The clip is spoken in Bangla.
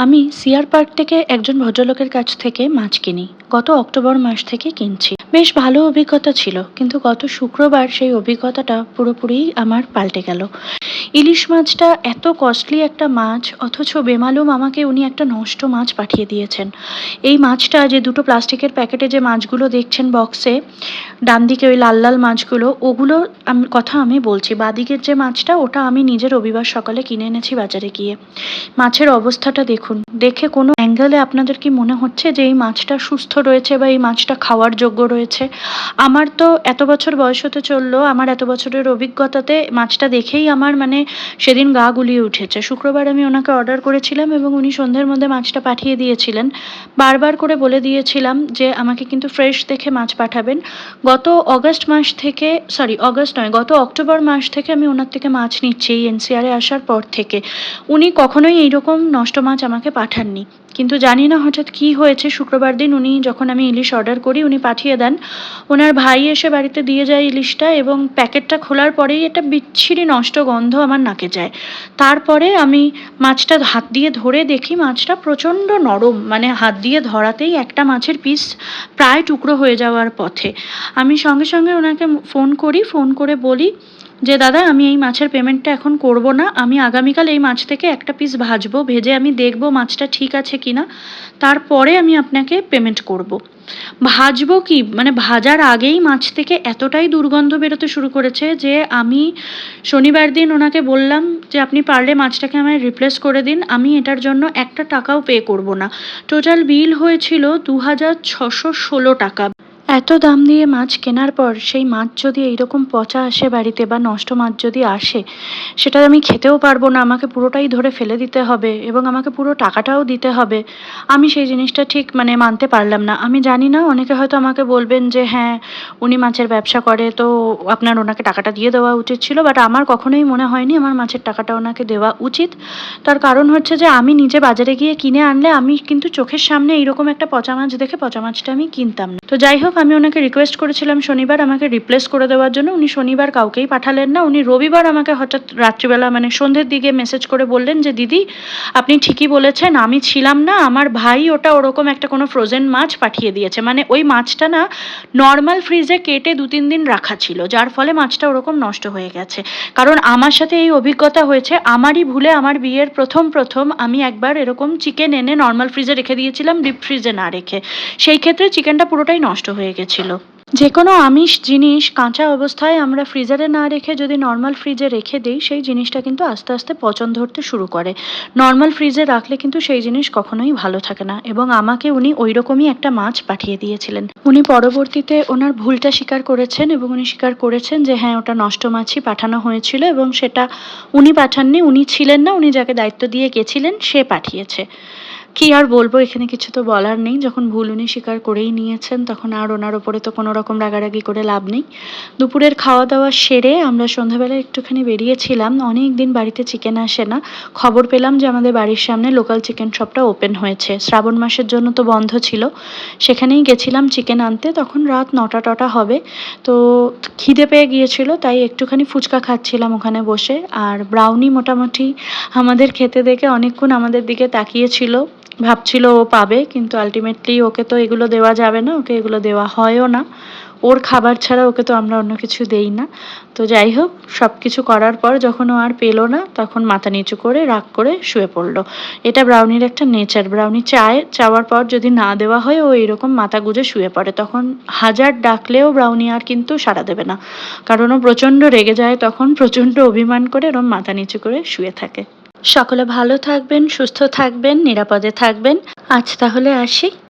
আমি সিয়ার পার্ক থেকে একজন ভদ্রলোকের কাছ থেকে মাছ কিনি। গত অক্টোবর মাস থেকে কিনছি। বেশ ভালো অভিজ্ঞতা ছিল, কিন্তু গত শুক্রবার সেই অভিজ্ঞতাটা পুরোপুরি আমার পাল্টে গেল। ইলিশ মাছটা এত কস্টলি একটা মাছ, অথচ বেমালুম আমাকে উনি একটা নষ্ট মাছ পাঠিয়ে দিয়েছেন। এই মাছটা যে দুটো প্লাস্টিকের প্যাকেটে যে মাছগুলো দেখছেন বক্সে ডান দিকে ওই লাল লাল মাছগুলো, ওগুলো কথা আমি বলছি। বাদিকের যে মাছটা, ওটা আমি নিজের রবিবার সকালে কিনে এনেছি বাজারে গিয়ে। মাছের অবস্থাটা দেখুন। দেখে কোনো অ্যাঙ্গেলে আপনাদের কি মনে হচ্ছে যে এই মাছটা সুস্থ রয়েছে বা এই মাছটা খাওয়ার যোগ্য রয়েছে? আমার তো এত বছর বয়স হতে চলল, আমার এত বছরের অভিজ্ঞতাতে মাছটা দেখেই আমার মানে সেদিন গা গুলিয়ে উঠেছে। শুক্রবার আমি ওনাকে অর্ডার করেছিলাম এবং উনি সন্ধ্যের মধ্যে মাছটা পাঠিয়ে দিয়েছিলেন। বারবার করে বলে দিয়েছিলাম যে, আমাকে কিন্তু ফ্রেশ দেখে মাছ পাঠাবেন। গত অগস্ট মাস থেকে সরি অগস্ট নয়, গত অক্টোবর মাস থেকে আমি ওনার থেকে মাছ নিচ্ছি এই এনসিআরে আসার পর থেকে। উনি কখনোই এইরকম নষ্ট মাছ আমাকে পাঠাননি। কিন্তু জানি না হঠাৎ কী হয়েছে। শুক্রবার দিন উনি যখন আমি ইলিশ অর্ডার করি, উনি পাঠিয়ে দেন। ওনার ভাই এসে বাড়িতে দিয়ে যায় ইলিশটা এবং প্যাকেটটা খোলার পরেই একটা বিচ্ছিরি নষ্ট গন্ধ আমার নাকে যায়। তারপরে আমি মাছটা হাত দিয়ে ধরে দেখি মাছটা প্রচণ্ড নরম মানে হাত দিয়ে ধরাতেই একটা মাছের পিস প্রায় টুকরো হয়ে যাওয়ার পথে। আমি সঙ্গে সঙ্গে ওনাকে ফোন করি, ফোন করে বলি যে, দাদা, আমি এই মাছের পেমেন্টটা এখন করব না। আমি আগামীকাল এই মাছ থেকে একটা পিস ভাজবো, ভেজে আমি দেখব মাছটা ঠিক আছে কি না তারপরে আমি আপনাকে পেমেন্ট করব। ভাজবো কি? মানে ভাজার আগেই মাছ থেকে এতটাই দুর্গন্ধ বেরোতে শুরু করেছে যে, আমি শনিবার দিন ওনাকে বললাম যে, আপনি পারলে মাছটাকে আমায় রিপ্লেস করে দিন। আমি এটার জন্য একটা টাকাও পে করব না। টোটাল বিল হয়েছিল দু হাজার ছশো ষোলো টাকা। এত দাম দিয়ে মাছ কেনার পর সেই মাছ যদি এইরকম পচা আসে বাড়িতে বা নষ্ট মাছ যদি আসে সেটা আমি খেতেও পারব না। আমাকে পুরোটাই ধরে ফেলে দিতে হবে এবং আমাকে পুরো টাকাটাও দিতে হবে। আমি সেই জিনিসটা ঠিক মানে মানতে পারলাম না। আমি জানি না, অনেকে হয়তো আমাকে বলবেন যে হ্যাঁ উনি মাছের ব্যবসা করে, তো আপনার ওনাকে টাকাটা দিয়ে দেওয়া উচিত ছিল। বাট আমার কখনোই মনে হয়নি আমার মাছের টাকাটা ওনাকে দেওয়া উচিত। তার কারণ হচ্ছে যে, আমি নিজে বাজারে গিয়ে কিনে আনলে আমি কিন্তু চোখের সামনে এইরকম একটা পচা মাছ দেখে পচা মাছটা আমি কিনতাম না। তো যাই হোক, আমি ওনাকে রিকোয়েস্ট করেছিলাম শনিবার আমাকে রিপ্লেস করে দেওয়ার জন্য। উনি শনিবার কাউকেই পাঠালেন না। উনি রবিবার আমাকে হঠাৎ রাত্রিবেলা মানে সন্ধ্যের দিকে মেসেজ করে বললেন যে, দিদি, আপনি ঠিকই বলেছেন, আমি ছিলাম না, আমার ভাই ওটা ওরকম একটা কোনো ফ্রোজেন মাছ পাঠিয়ে দিয়েছে। মানে ওই মাছটা না নর্মাল ফ্রিজে কেটে দু, তিন দিন রাখা ছিল, যার ফলে মাছটা ওরকম নষ্ট হয়ে গেছে। কারণ আমার সাথে এই অভিজ্ঞতা হয়েছে, আমারই ভুলে আমার বিয়ের প্রথম প্রথম আমি একবার এরকম চিকেন এনে নর্মাল ফ্রিজে রেখে দিয়েছিলাম ডিপ ফ্রিজে না রেখে। সেই ক্ষেত্রে চিকেনটা পুরোটাই নষ্ট হয়ে গেছিল। যে কোনো আমিষ জিনিস কাঁচা অবস্থায় আমরা ফ্রিজারে না রেখে যদি নর্মাল ফ্রিজে রেখে দিই, সেই জিনিসটা কিন্তু আস্তে আস্তে পচন ধরতে শুরু করে। নর্মাল ফ্রিজে রাখলে কিন্তু সেই জিনিস কখনোই ভালো থাকে না এবং আমাকে উনি ওই রকমই একটা মাছ পাঠিয়ে দিয়েছিলেন। উনি পরবর্তীতে ওনার ভুলটা স্বীকার করেছেন এবং উনি স্বীকার করেছেন যে হ্যাঁ ওটা নষ্ট মাছই পাঠানো হয়েছিল এবং সেটা উনি পাঠাননি, উনি ছিলেন না, উনি যাকে দায়িত্ব দিয়ে গেছিলেন, সে পাঠিয়েছে। কি আর বলব, এখানে কিছু তো বলার নেই। যখন ভুল উনি স্বীকার করেই নিয়েছেন, তখন আর ওনার ওপরে তো কোনো রকম রাগারাগি করে লাভ নেই। দুপুরের খাওয়া দাওয়া সেরে আমরা সন্ধ্যাবেলা একটুখানি বেরিয়েছিলাম। অনেক দিন বাড়িতে চিকেন আসে না। খবর পেলাম যে আমাদের বাড়ির সামনে লোকাল চিকেন শপটা ওপেন হয়েছে। শ্রাবণ মাসের জন্য তো বন্ধ ছিল। সেখানেই গেছিলাম চিকেন আনতে। তখন রাত নটা টটা হবে। তো খিদে পেয়ে গিয়েছিল, তাই একটুখানি ফুচকা খাচ্ছিলাম ওখানে বসে। আর ব্রাউনি মোটামুটি আমাদের খেতে দেখে অনেকক্ষণ আমাদের দিকে তাকিয়েছিল। ভাবছিল ও পাবে, কিন্তু আলটিমেটলি ওকে তো এগুলো দেওয়া যাবে না, ওকে এগুলো দেওয়া হয়ও না। ওর খাবার ছাড়া ওকে তো আমরা অন্য কিছু দেই না। তো যাই হোক সব কিছু করার পর যখন ও আর পেল না, তখন মাথা নিচু করে, রাগ করে শুয়ে পড়ল। এটা ব্রাউনির একটা নেচার ব্রাউনি চায়, চাওয়ার পর যদি না দেওয়া হয়, ও এরকম মাথা গুজে শুয়ে পড়ে। তখন হাজার ডাকলেও ব্রাউনি আর কিন্তু সাড়া দেবে না। কারণ ও প্রচণ্ড রেগে যায়, তখন প্রচণ্ড অভিমান করে এরম মাথা নিচু করে শুয়ে থাকে। সকলে ভালো থাকবেন সুস্থ থাকবেন নিরাপদে থাকবেন। আজ তাহলে আসি।